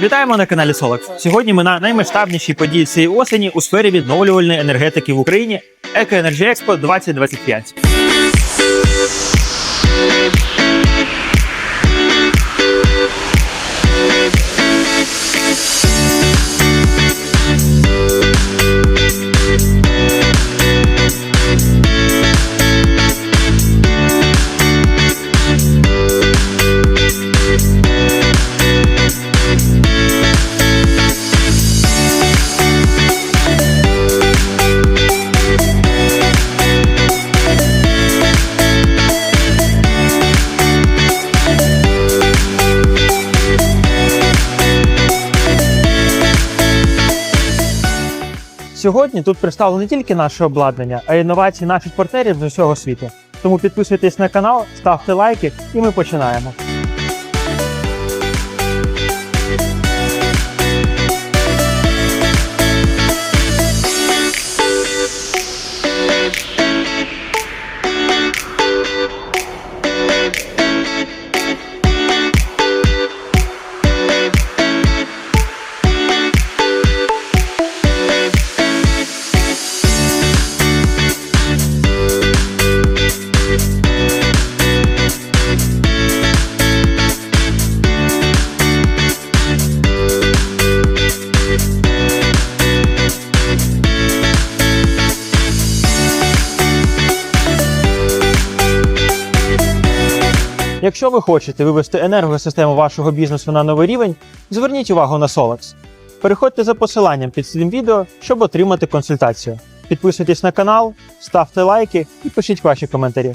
Вітаємо на каналі Solex. Сьогодні ми на наймасштабнішій події цієї осені у сфері відновлювальної енергетики в Україні Екоенерджі Експо 2025. Сьогодні тут представлено не тільки наше обладнання, а й інновації наших партнерів з усього світу. Тому підписуйтесь на канал, ставте лайки, і ми починаємо. Якщо ви хочете вивести енергосистему вашого бізнесу на новий рівень, зверніть увагу на Solex. Переходьте за посиланням під цим відео, щоб отримати консультацію. Підписуйтесь на канал, ставте лайки і пишіть ваші коментарі.